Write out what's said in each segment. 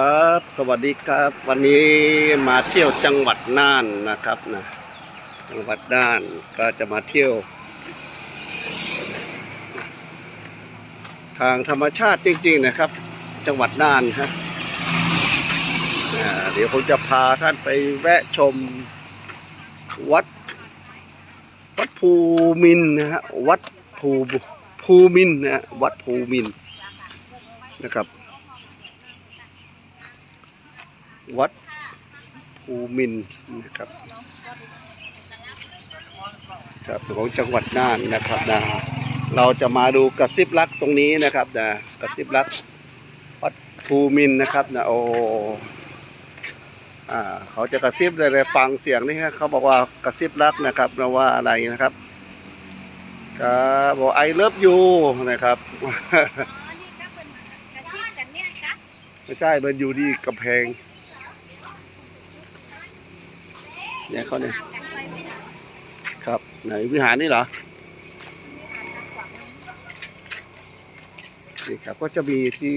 ครับ สวัสดีครับ วันนี้มาเที่ยวจังหวัดน่านนะครับนะจังหวัดน่านก็จะมาเที่ยว ทางธรรมชาติจริง ๆนะครับ จังหวัดน่านฮะเดี๋ยวผมจะพาท่านไปแวะชมวัด วัดภูมินนะฮะวัดภูภูมินนะฮะวัดภูมินนะครับ วัดภูมินทร์นะครับครับของจังหวัดน่านนะครับนะเราจะมาดูกระซิบรักตรงนี้นะครับนะกระซิบรักวัดภูมินทร์นะครับนะโอ้อ่าเขาจะกระซิบเลยเลยฟังเสียงนี่ฮะเขาบอกว่ากระซิบรักนะครับนะว่าอะไรนะครับครับบอกไอเลิฟยูนะครับอ๋อนี่ก็เป็นกระซิบกันเนี่ยครับไม่ใช่มันอยู่ที่กำแพง เนี่ยเขาเนี่ยห่างกันครับ ไหนวิหารนี่เหรอไม่ห่างกันกว่านั้นนี่ครับก็จะมีที่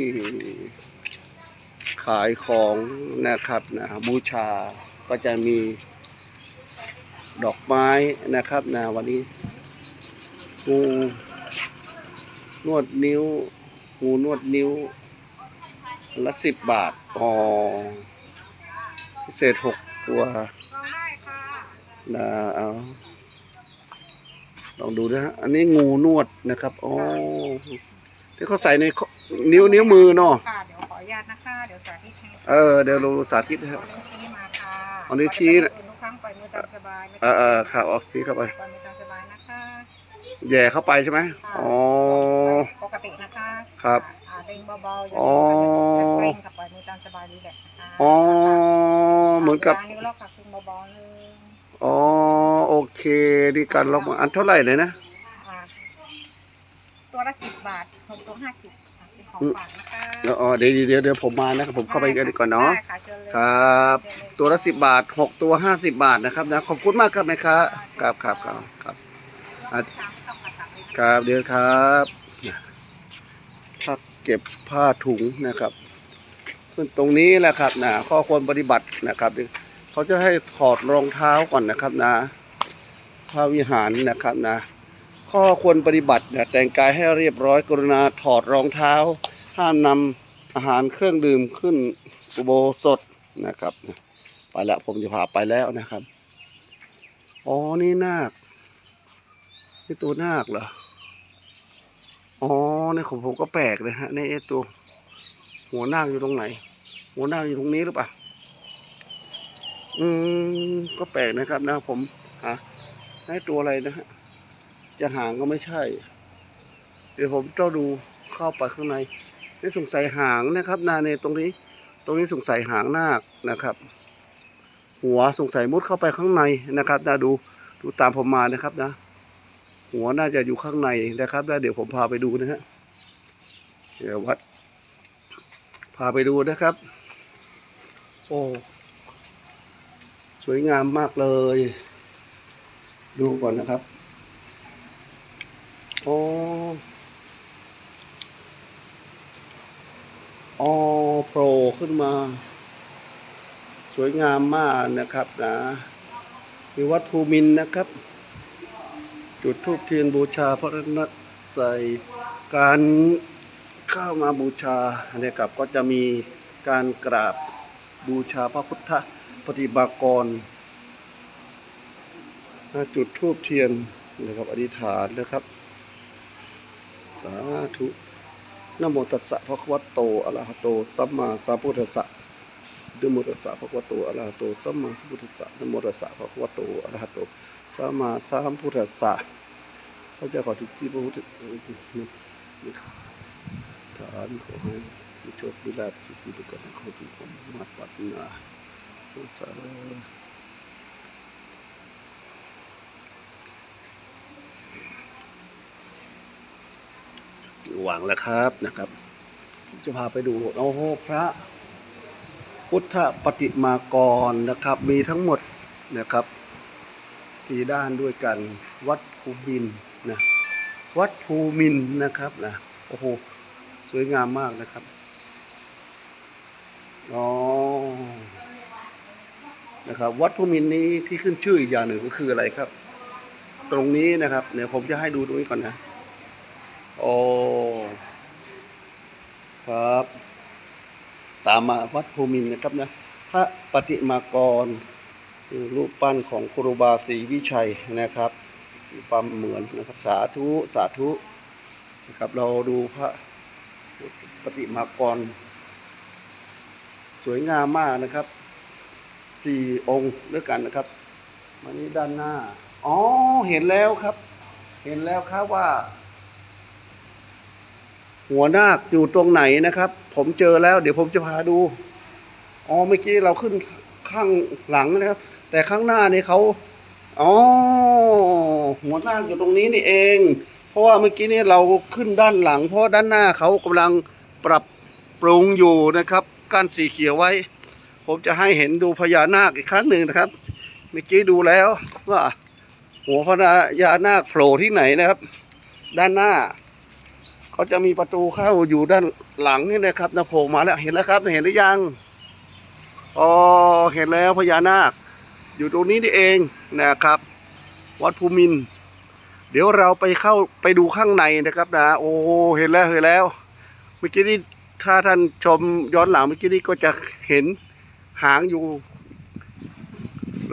ขายของนะครับนะบูชาก็จะมีดอกไม้นะครับนะวันนี้งูนวดนิ้วงูนวดนิ้วละสิบบาทอ๋อพิเศษหกตัว นะเอาลองดูนะฮะอันนี้งูนวดนะครับอ๋อที่เขาใส่ในข้อนิ้วนิ้วมือเนาะค่ะเดี๋ยวขออนุญาตนะคะเดี๋ยวสาธิตให้เออเดี๋ยวเราสาธิตนะเอาฮะนิ้วชี้มาค่ะเอานิ้วชี้นะทุกครั้งปล่อยมือตามสบายไม่เอต้องเออครับเอาพี่เข้าไปปล่อยมือตามสบายนะคะแย่เข้าไปใช่ไหมค่ะอ๋อ ปกตินะคะครับอ่าเด้งเบาๆอย่าอ๋อเกร็งกับปล่อยมือตามสบายรีแลกซ์นะคะอ๋อเหมือนกับวลานิ้วล็อกค่ะคือเบาๆเลย อ๋อโอเคดีการล็อกมาอันเท่าไหร่เลยนะ อ่าตัวละสิบบาทหกตัวห้าสิบค่ะเป็นของฝากนะคะเดี๋ยวอ๋อเดี๋ยวเดี๋ยวเดี๋ยวผมมานะครับผมเข้าไปกันดีกว่อนเนาะ ได้ค่ะเชิญเลยครับ เชิญเลย ตัวละสิบบาทหกตัวห้าสิบบาทนะครับนะขอบคุณมากครับแม่ค้าครับครับครับครับ อะ ครับเดี๋ยวครับพักเก็บผ้าถุงนะครับ ขึ้นตรงนี้แหละครับนะข้อควรปฏิบัตินะครับ เขาจะให้ถอดรองเท้าก่อนนะครับนะพระวิหารนะครับนะ ข้อควรปฏิบัตินะแต่งกายให้เรียบร้อยกรุณาถอดรองเท้า ห้ามนำอาหารเครื่องดื่มขึ้นอุโบสถนะครับ ไปแล้วผมจะพาไปแล้วนะครับ อ๋อ นี่นาค นี่ตัวนาคเหรอ อ๋อในของผมก็แปลกเลยฮะในไอตัว หัวนาคอยู่ตรงไหน หัวนาคอยู่ตรงนี้หรือเปล่า อืมก็แปลกนะครับนะผมหาให้ตัวอะไรนะฮะจะหางก็ไม่ใช่ เดี๋ยวผมเจ้าดูเข้าไปข้างในนี่สงสัยหางนะครับนาในตรงนี้ ตรงนี้สงสัยหางนาคนะครับ หัวสงสัยมุดเข้าไปข้างในนะครับนะดูดูตามผมมานะครับนะ หัวน่าจะอยู่ข้างในนะครับแล้วเดี๋ยวผมพาไปดูนะฮะเดี๋ยววัด พาไปดูนะครับ โอ้ สวยงามมากเลย ดูก่อนนะครับโอ้ออโผล่ขึ้นมา สวยงามมากนะครับนะมีวัดภูมินนะครับ จุดธูปเทียนบูชาพระรัตนตรัยการเข้ามาบูชาเนี่ยครับก็จะมีการกราบบูชาพระพุทธ ปฏิมากรจุดธูปเทียนนะครับอธิษฐานนะครับ สาธุนโมตัสสะภะคะวะโตอะระหะโตสัมมาสัมพุทธัสสะนโมตัสสะภะคะวะโตอะระหะโตสัมมาสัมพุทธัสสะนโมตัสสะภะคะวะโตอะระหะโตสัมมาสัมพุทธัสสะเขาจะขอทุกที่พระพุทธนี่ครับฐานขอให้มีโชคมีลาภสุขทุกกันเข้าสู่ความมาตรปรารถนา สาหวังแล้วครับนะครับจะพาไปดูโอ้โหพระพุทธปฏิมากรนะครับ มีทั้งหมดนะครับสีด้านด้วยกัน วัดภูมินนะวัดภูมินนะครับนะโอ้โหสวยงามมากนะครับ อ๋อ นะครับ วัดภูมินนี้ที่ขึ้นชื่ออีกอย่างหนึ่งก็คืออะไรครับ ตรงนี้นะครับเดี๋ยวผมจะให้ดูตรงนี้ก่อนนะโอ้ครับ ตามมาวัดภูมินนะครับนะพระปฏิมากรรูปปั้นของครูบาศรีวิชัยนะครับความเหมือนนะครับสาธุสาธุนะครับ เราดูพระปฏิมากร สวยงามมากนะครับ สี่องค์ด้วยกันนะครับ มานี้ด้านหน้า อ๋อ เห็นแล้วครับ เห็นแล้วครับว่า หัวนาคอยู่ตรงไหนนะครับ ผมเจอแล้ว เดี๋ยวผมจะพาดู อ๋อ เมื่อกี้เราขึ้นข้างหลังนะครับ แต่ข้างหน้านี่เขาอ๋อ หัวนาคอยู่ตรงนี้นี่เอง เพราะว่าเมื่อกี้นี่เราขึ้นด้านหลัง เพราะด้านหน้าเขากำลังปรับปรุงอยู่นะครับกั้นสีเขียวไว้ ผมจะให้เห็นดูพญานาคอีกครั้งหนึ่งนะครับ เมื่อกี้ดูแล้วว่าหัวพญานาคโผล่ที่ไหนนะครับ ด้านหน้าเขาจะมีประตูเข้าอยู่ด้านหลังนี่นะครับนะโผล่มาแล้วเห็นแล้วครับ เห็นหรือยังอ๋อเห็นแล้วพญานาค อยู่ตรงนี้นี่เองนะครับ วัดภูมิน เดี๋ยวเราไปเข้าไปดูข้างในนะครับนะ โอ้เห็นแล้วเห็นแล้วเมื่อกี้นี้ถ้าท่านชมย้อนหลังเมื่อกี้นี้ก็จะเห็น หางอยู่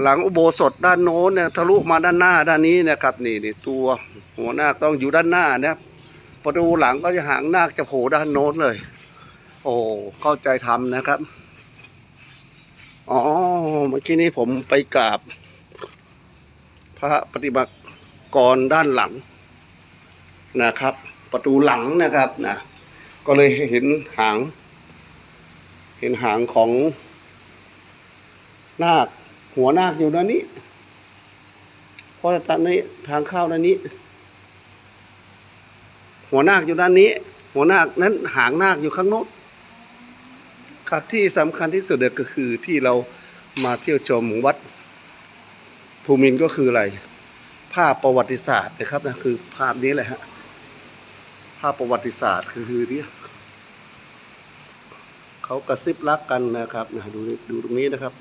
หลังอุโบสถด้านโน้นเนี่ยทะลุมาด้านหน้าด้านนี้นะครับนี่นี่ตัวหัวหน้าต้องอยู่ด้านหน้านะครับประตูหลังก็จะหางนาคจะโผล่ด้านโน้นเลย โอ้เข้าใจทำนะครับอ๋อเมื่อกี้นี้ผมไปกราบ พระปฏิบัติกรด้านหลังนะครับ ประตูหลังนะครับนะก็เลยเห็นหาง เห็นหางของ นาค หัวนาคอยู่ด้านนี้เพราะตอนนี้ทางเข้าด้านนี้ หัวนาคอยู่ด้านนี้ หัวนาคนั้นหางนาคอยู่ข้างโน้นครับที่สำคัญที่สุดเนี่ยก็คือที่เรามาเที่ยวชมวัดภูมินก็คืออะไร ภาพประวัติศาสตร์นะครับนะคือภาพนี้แหละฮะภาพประวัติศาสตร์คือคือเนี่ยเขากระซิบรักกันนะครับนะดูดูตรงนี้นะครับ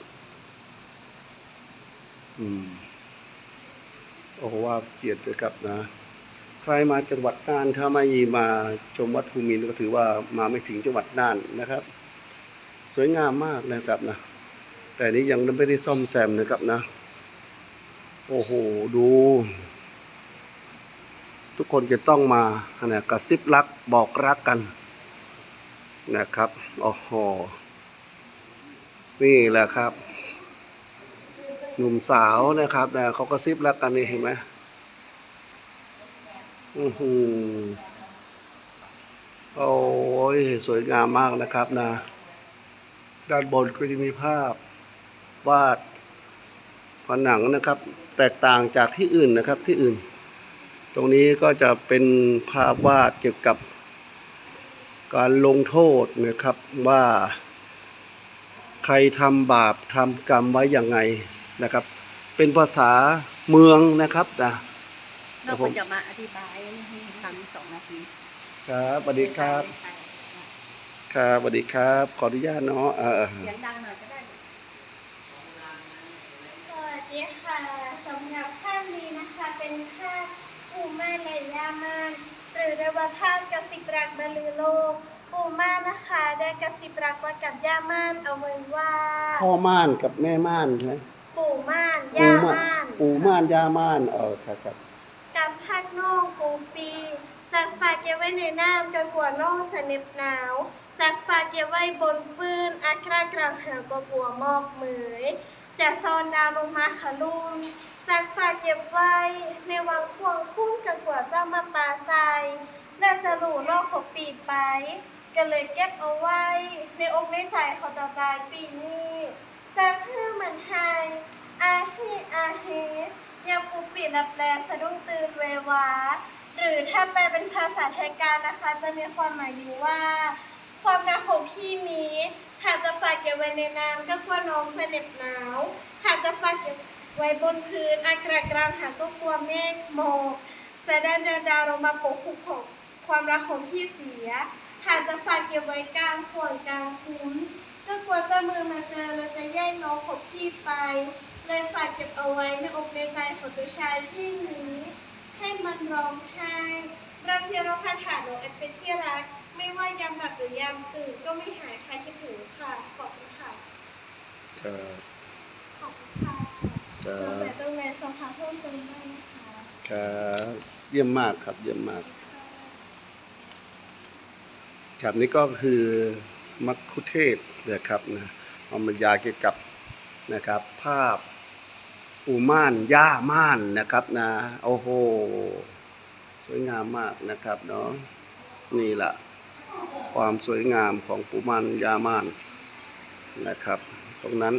อืมโอ้โหว่าเกียรติเลยครับนะ ใครมาจังหวัดน่านถ้าไม่มาชมวัดภูมินก็ถือว่ามาไม่ถึงจังหวัดน่านนะครับ สวยงามมากนะครับนะ แต่นี้ยังไม่ได้ซ่อมแซมนะครับนะ โอ้โห ดู ทุกคนจะต้องมาเนี่ยกระซิบรักบอกรักกันนะครับ โอ้โห นี่แหละครับ หนุ่มสาวนะครับนะเขากระซิบรักกันนี่เห็นไหมอือหือโอ้ยสวยงามมากนะครับนะ ด้านบนก็จะมีภาพวาดผนังนะครับ แตกต่างจากที่อื่นนะครับที่อื่น ตรงนี้ก็จะเป็นภาพวาดเกี่ยวกับการลงโทษนะครับว่าใครทำบาปทำกรรมไว้อย่างไง นะครับ เป็นภาษาเมืองนะครับนะเราควรจะมาอธิบายให้ฟังสองนาทีครับสวัสดีครับ ครับสวัสดีครับ ขออนุญาตเนาะเออเสียงดังหน่อยก็ได้สวัสดีค่ะสำหรับภาพนี้นะคะ เป็นภาพปูม่านและย่าม่านหรือเรียกว่าภาพกระสิบรักบรรลือโลกปูม่านนะคะ ได้กระสิบรักไว้กับย่าม่านเอาไว้ว่าพ่อม่านกับแม่ม่านใช่ไหม ปู่ม่านปูย่าม่านม่านปูม่านย่าม่านเออครับครับกับภาคน้องปูปีจากฝากเก็บไว้ในน้ำกับหัวน้องจะเหน็บหนาว จากฝากเก็บไว้บนปืนอาครากลางหาวก็กลัวมอกเหมยจะซอนดาวลงมาขลุนจากฝากเก็บไว้ในวังควงคุ้นกับกว่าเจ้ามาปลาใสน่าจะหลูนอกของปีไป ก็เลยเก็บเอาไว้ ในอกในใจเขาต่อใจายปีนี้จะคือเห มือนไฮอาฮีอาเฮยังปูปีนับแลสะดุ้งตื่นเววา หรือถ้าแปลเป็นภาษาไทยการนะคะ จะมีความหมายอยู่ว่า ความรักของพี่นี้ หากจะฝากเก็บไว้ในน้ำก็กลัวน้องจะเหน็บหนาว หากจะฝากเก็บไว้บนพื้นอากาศกลางหากก็กลัวเมฆหมอกจะได้เดินดาวลงมาปกคลุมของความรักของพี่เสีย หากจะฝากเก็บไว้กลางขวดกลางคุ้ม ก็กลัวเจ้ามือมาเจอเราจะแย่งน้องของพี่ไป เลยฝากเก็บเอาไว้ในอกในใจของตัวชายพี่นี้ ให้มันร้องไห้รักที่เราคาถาหนูอันเป็นที่รัก ไม่ว่ายามหลับหรือยามตื่นก็ไม่หายใครคิดถึงค่ะ ขอบคุณค่ะ ครับขอบคุณค่ะครัสงสับยตรงไหนสอบถามเพิ่มเติมได้นะคะครับเยี่ยมมากครับเยี่ยมมาก ครับนี่ก็คือ มัคคุเทศนะครับนะเอามายาเกี่ยวกับนะครับ ภาพปูม่านย่าม่านนะครับนะโอ้โหสวยงามมากนะครับเนาะนี่แหละความสวยงามของปูม่านย่าม่านนะครับ ตรงนั้น